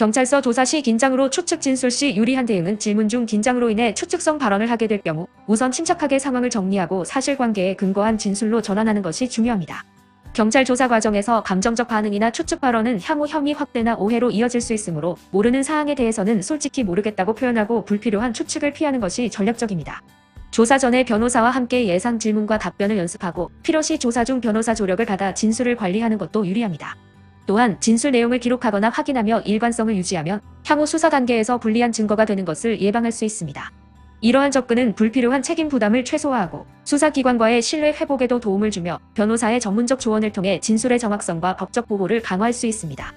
경찰서 조사 시 긴장으로 추측 진술 시 유리한 대응은 질문 중 긴장으로 인해 추측성 발언을 하게 될 경우 우선 침착하게 상황을 정리하고 사실관계에 근거한 진술로 전환하는 것이 중요합니다. 경찰 조사 과정에서 감정적 반응이나 추측 발언은 향후 혐의 확대나 오해로 이어질 수 있으므로 모르는 사항에 대해서는 솔직히 모르겠다고 표현하고 불필요한 추측을 피하는 것이 전략적입니다. 조사 전에 변호사와 함께 예상 질문과 답변을 연습하고 필요시 조사 중 변호사 조력을 받아 진술을 관리하는 것도 유리합니다. 또한 진술 내용을 기록하거나 확인하며 일관성을 유지하면 향후 수사 단계에서 불리한 증거가 되는 것을 예방할 수 있습니다. 이러한 접근은 불필요한 책임 부담을 최소화하고 수사기관과의 신뢰 회복에도 도움을 주며 변호사의 전문적 조언을 통해 진술의 정확성과 법적 보호를 강화할 수 있습니다.